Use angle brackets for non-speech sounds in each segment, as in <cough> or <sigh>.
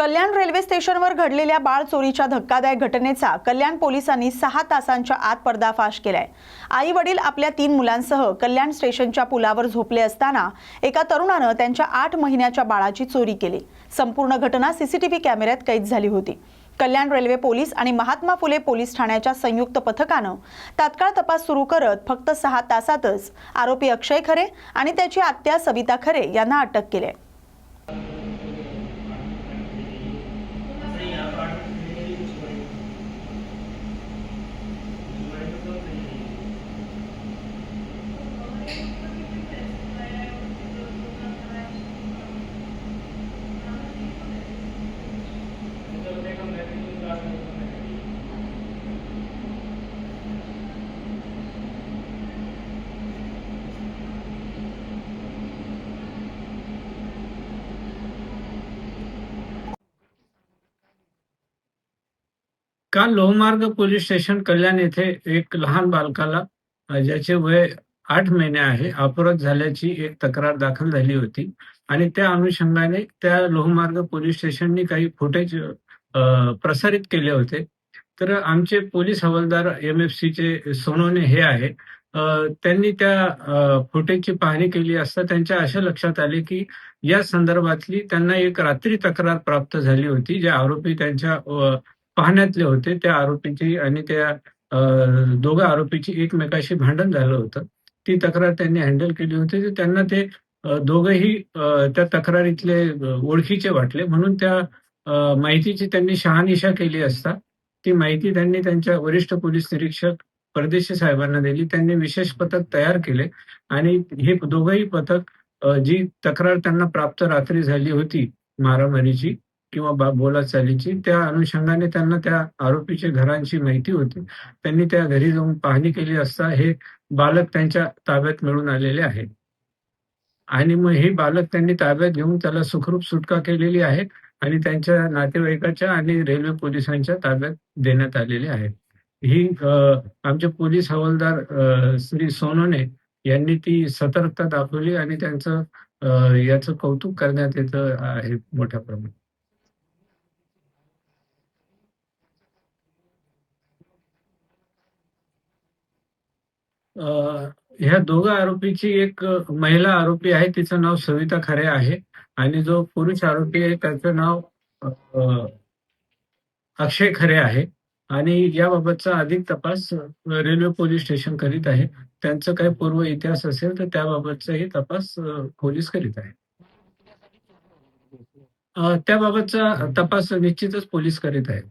कल्याण railway स्टेशनवर घडलेल्या बाळ चोरीच्या धक्कादायक घटनेचा कल्याण पोलिसांनी सहा तासांच्या आत पर्दाफाश केलाय. आई वडील आपल्या तीन मुलांसह कल्याण स्टेशनच्या पुलावर झोपले असताना एका तरुणानं त्यांच्या आठ महिन्याच्या बाळाची चोरी केली. संपूर्ण घटना सीसीटीव्ही कॅमेऱ्यात कैद झाली होती. कल्याण रेल्वे पोलीस आणि महात्मा फुले पोलीस ठाण्याच्या संयुक्त पथकानं तात्काळ तपास सुरू करत फक्त सहा तासातच आरोपी अक्षय खरे आणि त्याची आत्या सविता खरे यांना अटक केली काल लोहमार्ग पोलीस स्टेशन कल्याण येथे एक लहान बालकाला ज्याचे वय आठ महिने आहे अपराध झाल्याची एक तक्रार दाखल झाली होती. आणि त्या अनुषंगाने त्या लोहमार्ग पोलीस स्टेशननी काही फुटेज प्रसारित केले होते. तर आमचे पोलीस हवालदार एम एफ चे सोनवणे हे आहे. त्यांनी त्या फुटेजची पाहणी केली असता त्यांच्या अशा लक्षात आले की या संदर्भातली त्यांना एक रात्री तक्रार प्राप्त झाली होती जे आरोपी त्यांच्या पाहण्यातले होते. त्या आरोपीची आणि त्या अ, दोघं आरोपीची एकमेकाशी भांडण झालं होतं. ती तक्रार त्यांनी हँडल केली होती. तर त्यांना ते दोघंही त्या तक्रारीतले ओळखीचे वाटले. म्हणून त्या माहितीची त्यांनी शहानिशा केली असता. ती माहिती त्यांनी त्यांच्या वरिष्ठ पोलीस निरीक्षक परदेशी साहेबांना दिली. त्यांनी विशेष पथक तयार केले. आणि हे दोघंही पथक जी तक्रार त्यांना प्राप्त रात्री झाली होती मारामारीची किंवा बा- बोलाचालीची त्या अनुषंगाने त्यांना त्या आरोपीच्या घरांची माहिती होती. त्यांनी त्या घरी जाऊन पाहणी केली असता हे बालक त्यांच्या ताब्यात मिळून आलेले आहे आणि मग हे बालक त्यांनी ताब्यात घेऊन त्याला सुखरूप सुटका केलेली आहे आणि त्यांच्या नातेवाईकाच्या आणि रेल्वे पोलिसांच्या ताब्यात देण्यात आलेले आहे ही आमचे पोलीस हवालदार श्री सोनोने यांनी ती सतर्कता दाखवली आणि त्यांचं याचं कौतुक करण्यात येतं आहे मोठ्या प्रमाणात. ह्या दोघं आरोपीची एक महिला आरोपी आहे तिचं नाव सविता खरे आहे. आणि जो पुरुष आरोपी आहे त्याचं नाव अक्षय खरे आहे. आणि याबाबतचा अधिक तपास रेल्वे पोलीस स्टेशन करीत आहे. त्यांचं काही पूर्व इतिहास असेल तर त्याबाबतचाही तपास पोलीस करीत आहे. त्याबाबतचा तपास निश्चितच पोलीस करीत आहेत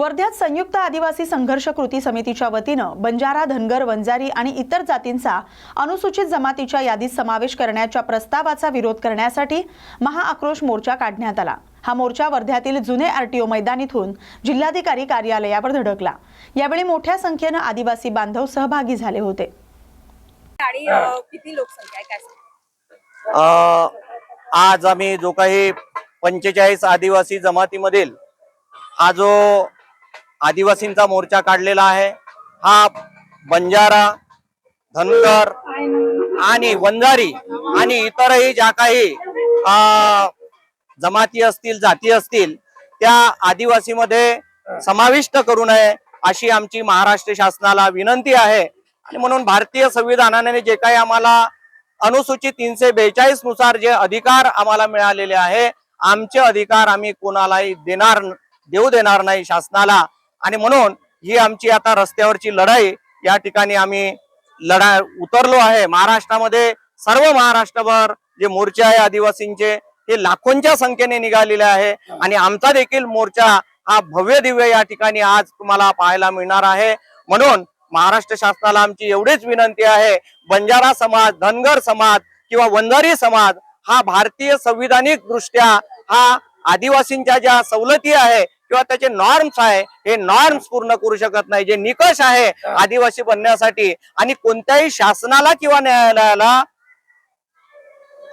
वर्ध्यात संयुक्त आदिवासी संघर्ष कृती समितीच्या वतीनं बंजारा धनगर वंजारी आणि इतर जातींचा अनुसूचित जमातीच्या यादीत समावेश करण्याच्या प्रस्तावाचा विरोध करण्यासाठी महाआक्रोश मोर्चा काढण्यात आला. हा मोर्चा वर्ध्यातील जुने आरटीओ मैदान इथून जिल्हाधिकारी कार्यालयावर धडकला. यावेळी मोठ्या संख्येनं आदिवासी बांधव सहभागी झाले होते. आणि किती लोकसंख्या आज आम्ही जो काही पंचेचाळीस आदिवासी जमातीमधील हा जो आदिवासींचा मोर्चा काढलेला आहे. हा बंजारा धनगर आणि वंजारी आणि इतरही ज्या काही जमाती असतील जाती असतील त्या आदिवासीमध्ये समाविष्ट करू नये अशी आमची महाराष्ट्र शासनाला विनंती आहे. आणि म्हणून भारतीय संविधानाने जे काही आम्हाला अनुसूचित तीनशे बेचाळीसनुसार जे अधिकार आम्हाला मिळालेले आहे आमचे अधिकार आम्ही कोणालाही देणार देऊ देणार नाही शासनाला. आणि म्हणून ही आमची आता रस्त्यावरची लढाई या ठिकाणी आम्ही लढा उतरलो आहे. महाराष्ट्रामध्ये सर्व महाराष्ट्रभर जे मोर्चे आहे आदिवासींचे हे लाखोंच्या संख्येने निघालेले आहे. आणि आमचा देखील मोर्चा हा भव्य दिव्य या ठिकाणी आज तुम्हाला पाहायला मिळणार आहे. म्हणून महाराष्ट्र शासनाला आमची एवढीच विनंती आहे बंजारा समाज धनगर समाज किंवा वंजारी समाज हा भारतीय संविधानिक दृष्ट्या हा आदिवासींच्या ज्या सवलती आहे किंवा त्याचे नॉर्म्स आहे हे नॉर्म्स पूर्ण करू शकत नाही. जे निकष आहे आदिवासी बनण्यासाठी आणि कोणत्याही शासनाला किंवा न्यायालयाला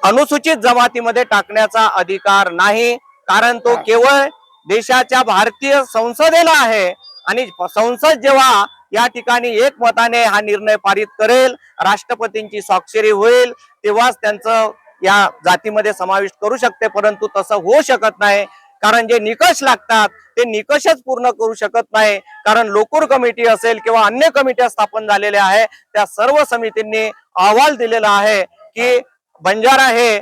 अनुसूचित जमातीमध्ये टाकण्याचा अधिकार नाही. कारण तो केवळ देशाच्या भारतीय संसदेला आहे. आणि संसद जेव्हा या ठिकाणी एकमताने हा निर्णय पारित करेल राष्ट्रपतींची स्वाक्षरी होईल तेव्हाच त्यांचं या जातीमध्ये समाविष्ट करू शकते. परंतु तसं होऊ शकत नाही. कारण जे निकष लागतात ते निकषच पूर्ण करू शकत नाही. कारण लोकूर कमिटी असेल किंवा अन्य कमिट्या स्थापन झालेल्या आहे त्या सर्व समितींनी अहवाल दिलेला आहे की बंजारा हे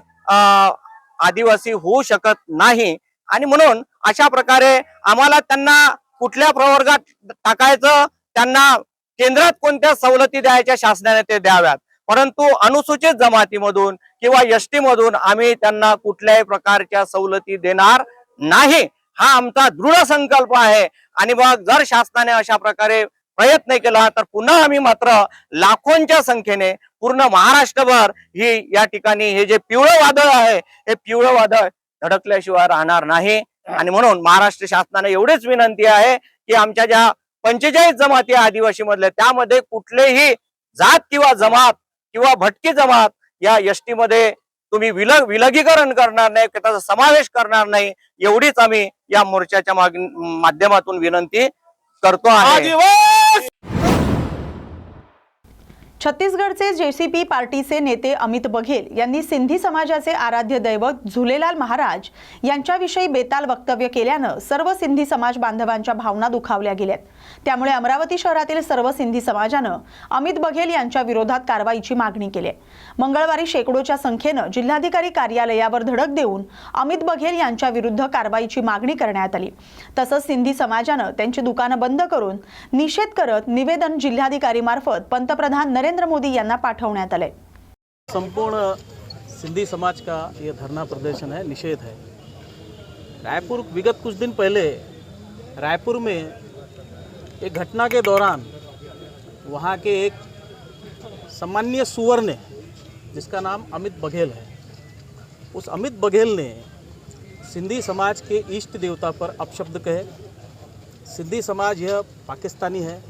आदिवासी होऊ शकत नाही. आणि म्हणून अशा प्रकारे आम्हाला त्यांना कुठल्या प्रवर्गात टाकायचं त्यांना केंद्रात कोणत्या सवलती द्यायच्या शासनाने ते द्याव्यात. परंतु अनुसूचित जमातीमधून किंवा एसटी मधून आम्ही त्यांना कुठल्याही प्रकारच्या सवलती देणार नाही. हा आमचा दृढ संकल्प आहे. आणि मग जर शासनाने अशा प्रकारे प्रयत्न केला तर पुन्हा आम्ही मात्र लाखोंच्या संख्येने पूर्ण महाराष्ट्रभर ही या ठिकाणी हे जे पिवळं वादळ आहे हे पिवळं वादळ धडकल्याशिवाय राहणार नाही. आणि म्हणून महाराष्ट्र शासनाने एवढीच विनंती आहे की आमच्या ज्या पंचेचाळीस जमाती आदिवासी मधल्या त्यामध्ये कुठलेही जात किंवा जमात किंवा भटकी जमात या एसटी मध्ये तुम्ही विलग विलगीकरण करणार नाही त्याचा समावेश करणार नाही एवढीच आम्ही या मोर्चाच्या माध्यमातून विनंती करतो आहे. छत्तीसगडचे जेसीपी पार्टीचे नेते अमित बघेल यांनी सिंधी समाजाचे आराध्य दैवत झुलेलाल महाराज यांच्याविषयी बेताल वक्तव्य केल्यानं सर्व सिंधी समाज बांधवांच्या भावना दुखावल्या गेल्यात त्यामुळे अमरावती शहरातील सर्व सिंधी समाजानं अमित बघेल यांच्या विरोधात कारवाईची मागणी केली आहे. मंगळवारी शेकडोच्या संख्येनं जिल्हाधिकारी कार्यालयावर धडक देऊन अमित बघेल यांच्या विरुद्ध कारवाईची मागणी करण्यात आली तसंच सिंधी समाजानं त्यांची दुकानं बंद करून निषेध करत निवेदन जिल्हाधिकारी मार्फत पंतप्रधान नरेंद्र मोदी पाठवण्यात आलंय. संपूर्ण सिंधी समाज का ये धरना प्रदर्शन है, निषेध है। रायपुर विगत कुछ दिन पहले रायपुर में एक घटना के दौरान वहाँ के एक सामान्य सुअर ने, जिसका नाम अमित बघेल है, उस अमित बघेल ने सिंधी समाज के इष्ट देवता पर अपशब्द कहे। सिंधी समाज यह पाकिस्तानी है,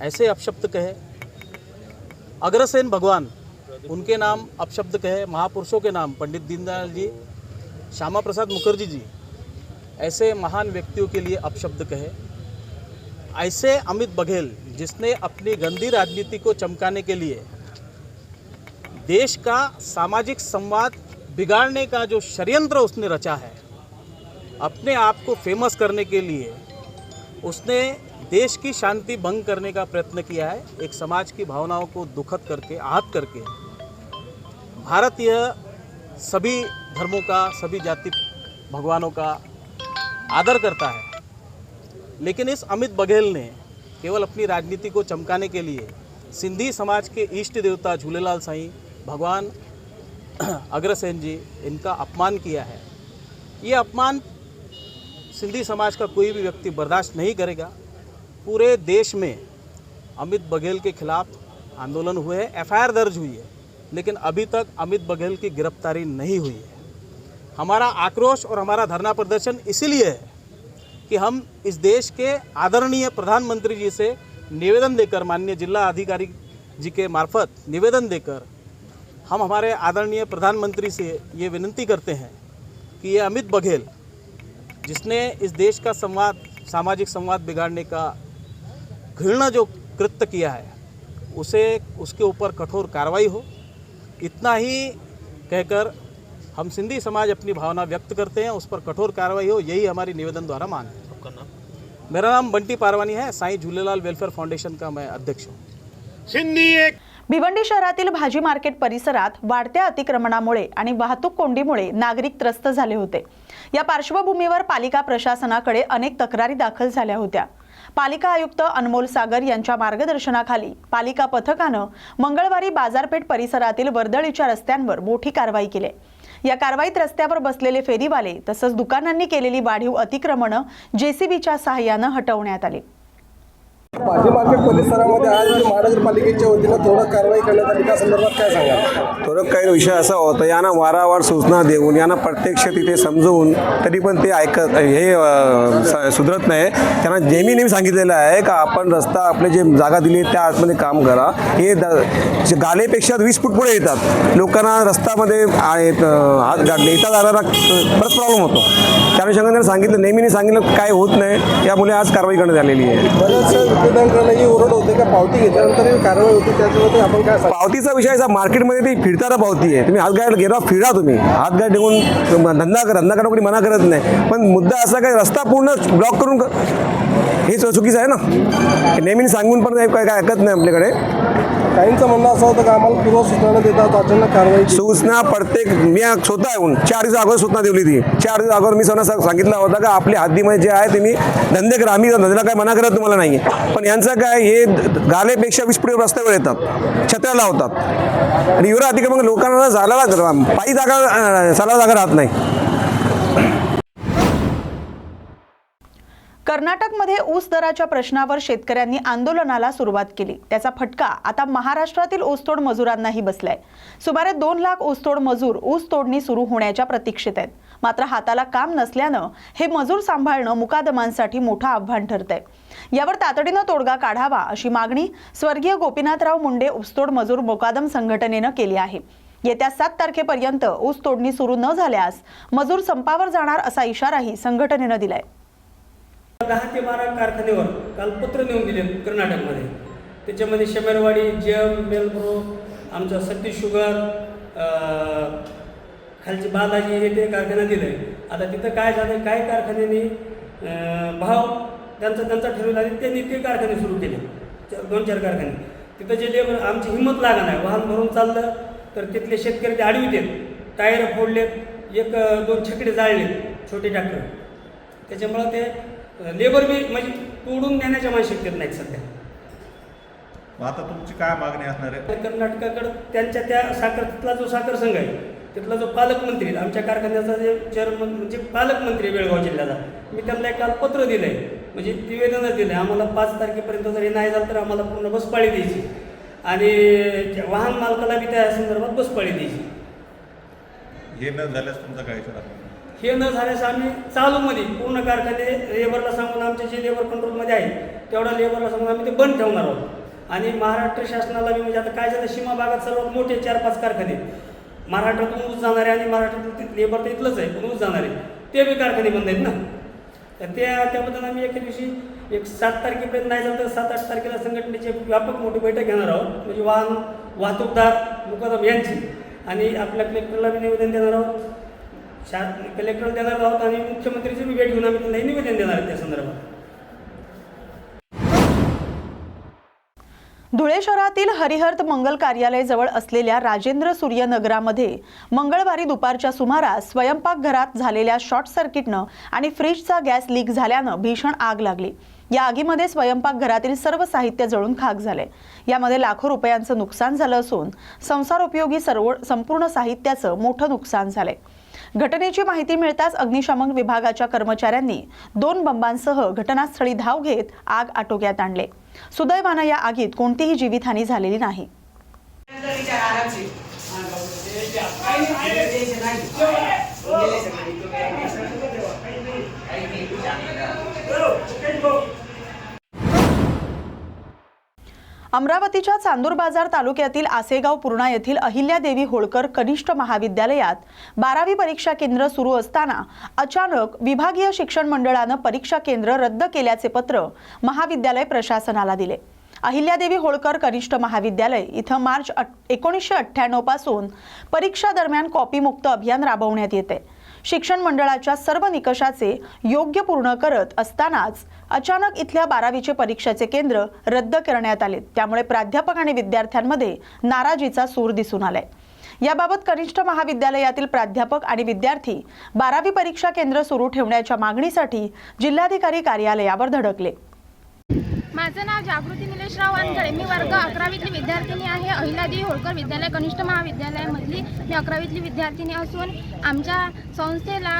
ऐसे अपशब्द कहे अग्रसेन भगवान, उनके नाम अपशब्द कहे, महापुरुषों के नाम, पंडित दीनदयाल जी, श्यामा प्रसाद मुखर्जी जी, ऐसे महान व्यक्तियों के लिए अपशब्द कहे। ऐसे अमित बघेल, जिसने अपनी गंदी राजनीति को चमकाने के लिए देश का सामाजिक संवाद बिगाड़ने का जो षड्यंत्र उसने रचा है, अपने आप को फ़ेमस करने के लिए उसने देश की शांति भंग करने का प्रयत्न किया है। एक समाज की भावनाओं को दुखद करके, आहत करके। भारत यह सभी धर्मों का, सभी जाति भगवानों का आदर करता है। लेकिन इस अमित बघेल ने केवल अपनी राजनीति को चमकाने के लिए सिंधी समाज के इष्ट देवता झूलेलाल साईं, भगवान <clears throat> अग्रसेन जी, इनका अपमान किया है। ये अपमान सिंधी समाज का कोई भी व्यक्ति बर्दाश्त नहीं करेगा। पूरे देश में अमित बघेल के खिलाफ आंदोलन हुए हैं। एफआईआर दर्ज हुई है, लेकिन अभी तक अमित बघेल की गिरफ्तारी नहीं हुई है। हमारा आक्रोश और हमारा धरना प्रदर्शन इसीलिए है कि हम इस देश के आदरणीय प्रधानमंत्री जी से निवेदन देकर, माननीय जिला अधिकारी जी के मार्फत निवेदन देकर, हम हमारे आदरणीय प्रधानमंत्री से ये विनती करते हैं कि ये अमित बघेल, जिसने इस देश का संवाद, सामाजिक संवाद बिगाड़ने का घृणा जो कृत्य किया है उसे उसके ऊपर कठोर कार्रवाई हो। इतना ही कहकर हम सिंधी समाज अपनी भावना व्यक्त करते हैं उस पर कठोर कार्रवाई हो यही हमारी निवेदन द्वारा मांग है। मेरा नाम बंटी पारवानी है साईं झूलेलाल वेलफेयर फाउंडेशन का मैं अध्यक्ष हूँ। भिवंडी शहरातील भाजी मार्केट परिसरात वाढत्या अतिक्रमणामुळे आणि वाहतूक कोंडीमुळे नागरिक त्रस्त झाले होते. या पार्श्वभूमीवर पालिका प्रशासनाकडे अनेक तक्रारी दाखल झाल्या होत्या. पालिका आयुक्त अनमोल सागर यांच्या मार्गदर्शनाखाली पालिका पथकानं मंगळवारी बाजारपेठ परिसरातील वर्दळीच्या रस्त्यांवर मोठी कारवाई केली. या कारवाईत रस्त्यावर बसलेले फेरीवाले तसंच दुकानांनी केलेली वाढीव अतिक्रमणं जेसीबीच्या सहाय्यानं हटवण्यात आली. परिसरामध्ये आज महानगरपालिकेच्या वतीनं थोडं कारवाई करण्यात आली त्या संदर्भात काय सांगाल? थोडं काही विषय असा होता यांना वारंवार सूचना देऊन यांना प्रत्यक्ष तिथे समजवून तरी पण ते ऐकत हे सुधरत नाही. त्यांना नेहमी नेहमी सांगितलेलं आहे का आपण रस्ता आपले जे जागा दिली त्या आतमध्ये काम करा. हे गालेपेक्षा वीस फूट पुढे येतात. लोकांना रस्त्यामध्ये येत- हात गा- नेता जाणारा बरंच प्रॉब्लेम होतो. त्या अनुषंगाने सांगितलं नेहमी सांगितलं काय होत नाही यामुळे आज कारवाई करण्यात आलेली आहे. ओरड होते का पावती घेतल्यानंतर कारवाई होती त्याच्यामध्ये आपण काय पावतीचा विषय असा मार्केटमध्ये ती फिरताना पावती आहे. तुम्ही हातगाड गेला फिरा तुम्ही. हातगाड गाड धंदा करा धंदा करणं कोणी मना करत नाही. पण मुद्दा असा काय रस्ता पूर्ण ब्लॉक करून हे चुकीचं आहे ना? नेहमी सांगून पण काय काय ऐकत नाही आपल्याकडे. काहींचं म्हणणं असं होतं का आम्हाला पूर्व सूचना न देता अचानक कारवाई केली. सूचना प्रत्येक मी स्वतः येऊन चार दिवस अगोदर सूचना दिली ती चार दिवस अगोदर मी स्वतः सांगितलं होतं का आपल्या हद्दीमध्ये जे आहे ते मी धंदे करा आम्ही धंद्याला काय मना करत तुम्हाला नाही पण यांचं काय हे गालेपेक्षा वीस पुढे रस्त्यावर येतात. छत्र्या लावतात. आणि युवरा अतिक्रमण लोकांना झाला पायी जागा अं, चालायला जागा राहत नाही. कर्नाटकमध्ये ऊस दराच्या प्रश्नावर शेतकऱ्यांनी आंदोलनाला सुरुवात केली. त्याचा फटका आता महाराष्ट्रातील ऊसतोड मजुरांनाही बसलाय. सुमारे दोन लाख ऊसतोड मजूर ऊस तोडणी सुरू होण्याच्या प्रतीक्षेत आहेत. मात्र हाताला काम नसल्यानं हे मजूर सांभाळणं मुकादमांसाठी मोठं आव्हान ठरतंय. यावर तातडीनं तोडगा काढावा अशी मागणी स्वर्गीय गोपीनाथराव मुंडे ऊसतोड मजूर मोकादम संघटनेनं केली आहे. येत्या सात तारखेपर्यंत ऊस तोडणी सुरू न झाल्यास मजूर संपावर जाणार असा इशाराही संघटनेनं दिलाय. दहा ते बारा कारखान्यावर काल पत्र नेऊन दिले कर्नाटकमध्ये. त्याच्यामध्ये शमेरवाडी जेम मेलब्रो आमचा सतीश शुगर खालचे बालाजी हे ते कारखाना दिलं. आहे आता तिथं काय झालं काय कारखान्यांनी भाव त्यांचा त्यांचा ठरवला आणि त्यांनी ते कारखाने सुरू केले. च- दोन चार कारखाने. तिथं जे लेबर आमची हिंमत लागणार आहे वाहन भरून चाललं तर तिथले शेतकरी ते आडवीत आहेत टायर फोडलेत एक दोन छकडे जाळलेत छोटे ट्रॅक्टर. त्याच्यामुळं ते लेबर बी म्हणजे तोडून नेण्याच्या मानसिकतेत नाहीत सध्या. मग आता तुमची काय मागणी असणार आहे? तर कर्नाटकाकडं त्यांच्या त्या साखर तिथला जो साखर संघ आहे तिथला जो पालकमंत्री आमच्या कारखान्याचा जे चेअरमन म्हणजे पालकमंत्री आहे बेळगाव जिल्ह्याचा मी त्यांना एक काल पत्र दिलं आहे म्हणजे निवेदनच दिलं आहे आम्हाला पाच तारखेपर्यंत जर हे नाही झालं तर आम्हाला पूर्ण बसपाळी द्यायची. आणि वाहन मालकाला बी त्या संदर्भात बसपाळी द्यायची. हे न झाल्यास तुमचा काय इशारा? हे न झाल्यास आम्ही चालूमध्ये पूर्ण कारखाने लेबरला सांगून आमचे जे लेबर कंट्रोलमध्ये आहे तेवढा लेबरला सांगून आम्ही ते बंद ठेवणार आहोत. आणि महाराष्ट्र शासनाला बी म्हणजे आता काय झालं सीमा भागात सर्वात मोठे चार पाच कारखाने. महाराष्ट्रातून ऊस जाणारे आणि महाराष्ट्रातून लेबर तर इथलंच आहे पण ऊस जाणारे. ते बी कारखाने बंद आहेत ना. तर त्या त्याबद्दल आम्ही एके दिवशी एक सात तारखेपर्यंत नाही झालं तर सात आठ तारखेला संघटनेची व्यापक मोठी बैठक घेणार आहोत. म्हणजे वाहन वाहतूकदार मुकादम यांची. आणि आपल्या कलेक्टरला बी निवेदन देणार आहोत. शा कलेक्टर देणार आहोत आणि मुख्यमंत्रीची बी भेट घेऊन आम्ही त्यांना निवेदन देणार आहे त्या संदर्भात. धुळे शहरातील हरिहर्त मंगल कार्यालय जवळ असलेल्या राजेंद्र सूर्य नगरामध्ये मंगळवारी दुपारच्या सुमारास स्वयंपाकघरात झालेल्या शॉर्ट सर्किटनं आणि फ्रीजचा गॅस लीक झाल्यानं भीषण आग लागली. या आगीमध्ये स्वयंपाकघरातील सर्व साहित्य जळून खाक झाले. यामध्ये लाखो रुपयांचं नुकसान झालं असून संसारोपयोगी सर्व संपूर्ण साहित्याचं मोठं नुकसान झालंय. घटनेची माहिती मिळताच अग्निशमन विभागाच्या कर्मचाऱ्यांनी दोन बंबांसह घटनास्थळी धाव घेत आग आटोक्यात आणले. सुदैवानं या आगीत कोणतीही जीवितहानी झालेली नाही. अमरावतीच्या चांदूर बाजार तालुक्यातील आसेगाव पूर्णा येथील अहिल्यादेवी होळकर कनिष्ठ महाविद्यालयात बारावी परीक्षा केंद्र सुरू असताना अचानक विभागीय शिक्षण मंडळानं परीक्षा केंद्र रद्द केल्याचे पत्र महाविद्यालय प्रशासनाला दिले. अहिल्यादेवी होळकर कनिष्ठ महाविद्यालय इथं मार्च एकोणीसशे अठ्ठ्याण्णवपासून परीक्षा दरम्यान कॉपीमुक्त अभियान राबवण्यात येते. शिक्षण मंडळाच्या सर्व निकषाचे योग्य पूर्ण करत असतानाच अचानक इथल्या बारावीचे परीक्षेचे केंद्र रद्द करण्यात आले. त्यामुळे प्राध्यापक आणि विद्यार्थ्यांमध्ये नाराजीचा सूर दिसून आलाय. याबाबत कनिष्ठ महाविद्यालयातील प्राध्यापक आणि विद्यार्थी बारावी परीक्षा केंद्र सुरू ठेवण्याच्या मागणीसाठी जिल्हाधिकारी कार्यालयावर धडकले. माझं नाव जागृती निलेशराव वानखडे. मी वर्ग अकरावीतली विद्यार्थिनी आहे. अहिल्यादेवी होळकर विद्यालय कनिष्ठ महाविद्यालयामधली मी अकरावीतली विद्यार्थिनी असून आमच्या संस्थेला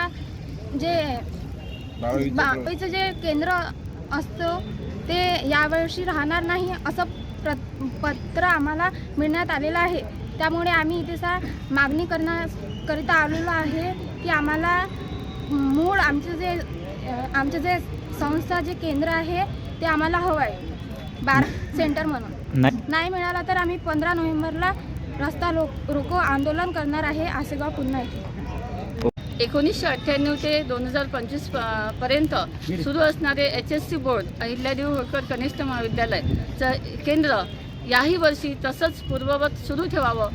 जे बावीचं जे केंद्र असतं ते यावर्षी राहणार नाही असं प्र पत्र आम्हाला मिळण्यात आलेलं आहे. त्यामुळे आम्ही इथे सा मागणी करण्याकरिता आलेलो आहे की आम्हाला मूळ आमचे जे आमचे जे संस्था जे केंद्र आहे ते आम्हाला हवं आहे. बार सेंटर म्हणून. नाही. मिळाला तर आम्ही पंधरा नोव्हेंबरला रस्ता लो रोको आंदोलन करणार आहे आसेगाव पुन्हा येथे एकोणीसशे अठ्ठ्याण्णव ते दोन हजार पंचवीसपर्यंत सुरू असणारे H S C board Ahilyadevi Holkar कनिष्ठ महाविद्यालयचं केंद्र याही वर्षी तसंच पूर्ववत सुरू ठेवावं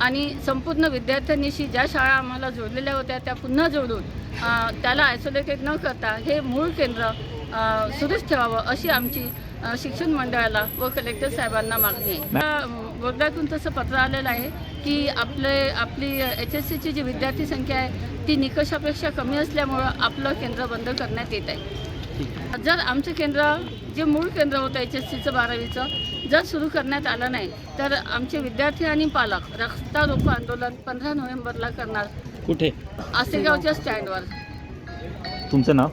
आणि संपूर्ण विद्यार्थ्यांनीशी ज्या शाळा आम्हाला जोडलेल्या होत्या त्या पुन्हा जोडून त्याला आयसोलेटेड न करता हे मूळ केंद्र सुरूच ठेवावं अशी आमची शिक्षण मंडळाला व कलेक्टर साहेबांना मागणी आहे. बोर्डातून तसं पत्र आलेलं आहे की आपले आपली एच एस सीची जी विद्यार्थी संख्या आहे ती निकषापेक्षा कमी असल्यामुळं आपलं केंद्र बंद करण्यात येत आहे. जर आमचं केंद्र जे मूळ केंद्र होतं एच एस सीचं बारावीचं जर सुरू करण्यात आलं नाही तर आमचे विद्यार्थी आणि पालक रस्ता रोको आंदोलन पंधरा नोव्हेंबरला करणार. कुठे? आसेगावच्या स्टँडवर. तुमचं नाव?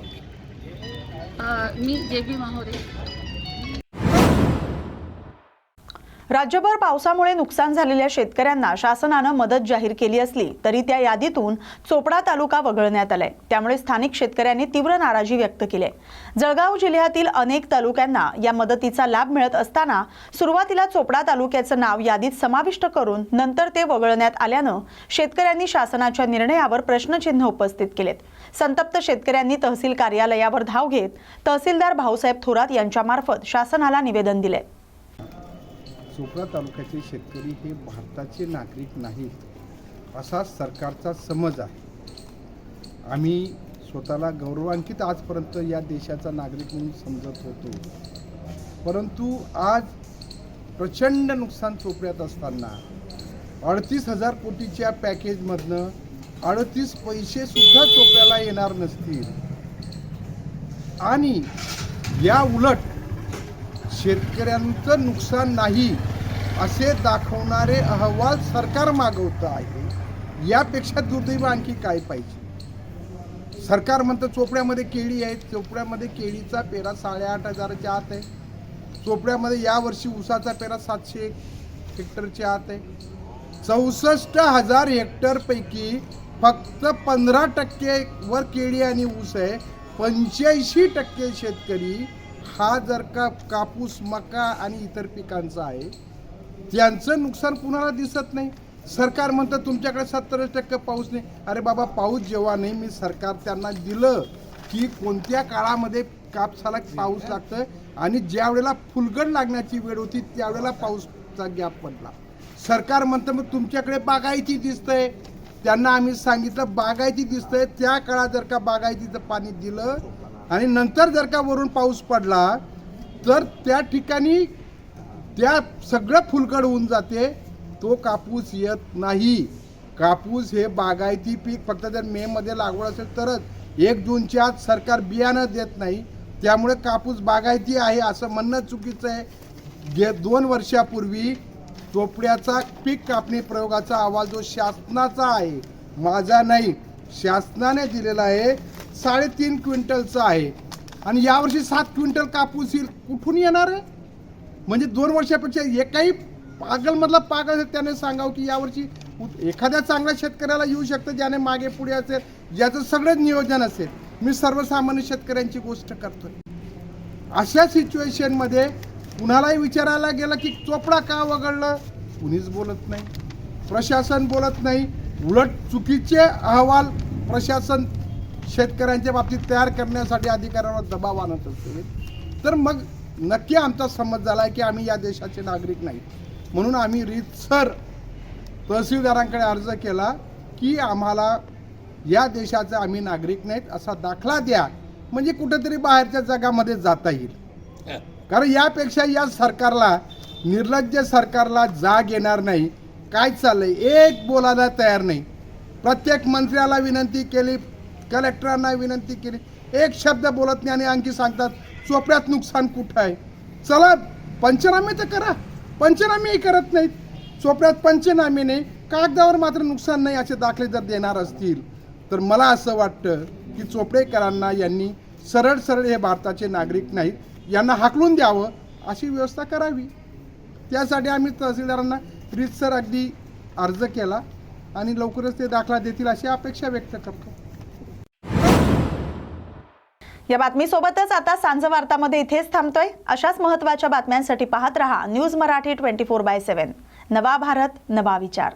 मी जे बी माहोरे. राज्यभर पावसामुळे नुकसान झालेल्या शेतकऱ्यांना शासनानं मदत जाहीर केली असली तरी त्या यादीतून चोपडा तालुका वगळण्यात आलाय. त्यामुळे स्थानिक शेतकऱ्यांनी तीव्र नाराजी व्यक्त केली आहे. जळगाव जिल्ह्यातील अनेक तालुक्यांना या मदतीचा लाभ मिळत असताना सुरुवातीला चोपडा तालुक्याचं नाव यादीत समाविष्ट करून नंतर ते वगळण्यात आल्यानं शेतकऱ्यांनी शासनाच्या निर्णयावर प्रश्नचिन्ह उपस्थित केलेत. संतप्त शेतकऱ्यांनी तहसील कार्यालयावर धाव घेत तहसीलदार भाऊसाहेब थोरात यांच्यामार्फत शासनाला निवेदन दिले. चोपडा तालुक्याचे शेतकरी हे भारताचे नागरिक नाहीत असा सरकारचा समज आहे. आम्ही स्वतःला गौरवांकित आजपर्यंत या देशाचा नागरिक म्हणून समजत होतो. परंतु आज प्रचंड नुकसान चोपड्यात असताना अडतीस हजार कोटीच्या पॅकेजमधनं अडतीस पैसेसुद्धा चोप्याला येणार नसतील. आणि या उलट शेतकऱ्यांचं नुकसान नाही असे दाखवणारे अहवाल सरकार मागवतं आहे. यापेक्षा दुर्दैव आणखी काय पाहिजे? सरकार म्हणतं चोपड्यामध्ये केळी आहेत. चोपड्यामध्ये केळीचा पेरा साडेआठ हजाराच्या आत आहे. चोपड्यामध्ये यावर्षी ऊसाचा पेरा सातशे हेक्टरच्या आत आहे. चौसष्ट हजार हेक्टरपैकी फक्त पंधरा टक्के वर केळी आणि ऊस आहे. पंच्याऐंशी टक्के शेतकरी हा जर का कापूस मका आणि इतर पिकांचा आहे त्यांचं नुकसान कुणाला दिसत नाही? सरकार म्हणतं तुमच्याकडे सत्तर टक्के पाऊस नाही. अरे बाबा पाऊस जेव्हा नाही मी सरकार त्यांना दिलं की कोणत्या काळामध्ये कापसाला पाऊस लागतं आणि ज्या वेळेला फुलगड लागण्याची वेळ होती त्यावेळेला पाऊसचा गॅप पडला. सरकार म्हणतं मग तुमच्याकडे बागायती दिसतंय. त्यांना आम्ही सांगितलं बागायती दिसतंय. त्या काळात जर का बागायतीचं पाणी दिलं आणि नंतर जर का वरून पाऊस पडला तर त्या ठिकाणी त्या सगळं फुलकड होऊन जाते. तो कापूस येत नाही. कापूस हे बागायती पीक फक्त जर मे मध्ये लागवड असेल तरच. एक जूनच्या आत सरकार बियाणं देत नाही. त्यामुळे कापूस बागायती आहे असं म्हणणं चुकीचं आहे. गे दोन वर्षापूर्वी चोपड्याचा पीक कापणी प्रयोगाचा अहवाल जो शासनाचा आहे माझा नाही शासनाने दिलेला आहे साडेतीन क्विंटलचा आहे. आणि यावर्षी सात क्विंटल कापूस येईल कुठून येणार आहे? म्हणजे दोन वर्षापेक्षा एकाही पागलमधला पागल असेल त्याने सांगावं की यावर्षी एखाद्या चांगल्या शेतकऱ्याला येऊ शकतं ज्याने मागे पुढे असेल ज्याचं सगळंच नियोजन असेल. मी सर्वसामान्य शेतकऱ्यांची गोष्ट करतोय. अशा सिच्युएशनमध्ये कुणालाही विचारायला गेलं की चोपडा का वगळलं? कुणीच बोलत नाही. प्रशासन बोलत नाही. उलट चुकीचे अहवाल प्रशासन शेतकऱ्यांच्या बाबतीत तयार करण्यासाठी अधिकाऱ्यांवर दबाव आणत असतो. तर मग नक्की आमचा समज झाला आहे की आम्ही या देशाचे नागरिक नाही. म्हणून आम्ही रीतसर तहसीलदारांकडे अर्ज केला की आम्हाला या देशाचे आम्ही नागरिक नाहीत असा दाखला द्या. म्हणजे कुठेतरी बाहेरच्या जगामध्ये जाता येईल. कारण यापेक्षा या सरकारला निर्लज्ज सरकारला जाग येणार नाही. काय चाललं एक बोलायला तयार नाही. प्रत्येक मंत्र्याला विनंती केली कलेक्टरांना विनंती केली. एक शब्द बोलत नाही आणि आणखी सांगतात चोपड्यात नुकसान कुठं आहे? चला पंचनामे तर करा. पंचनामेही करत नाहीत. चोपड्यात पंचनामे नाही. कागदावर मात्र नुकसान नाही असे दाखले जर देणार असतील तर मला असं वाटतं की चोपडेकरांना यांनी सरळ सरळ हे भारताचे नागरिक नाहीत. यांना हाकलून द्यावं अशी व्यवस्था करावी. त्यासाठी आम्ही तहसीलदारांना रीतसर अगदी अर्ज केला आणि लवकरच ते दाखला देतील अशी अपेक्षा व्यक्त करतो. या बातमीसोबतच आता सांज वार्तामध्ये इथेच थांबतोय. अशाच महत्त्वाच्या बातम्यांसाठी पाहत रहा news Marathi twenty four by seven. नवा भारत नवा विचार.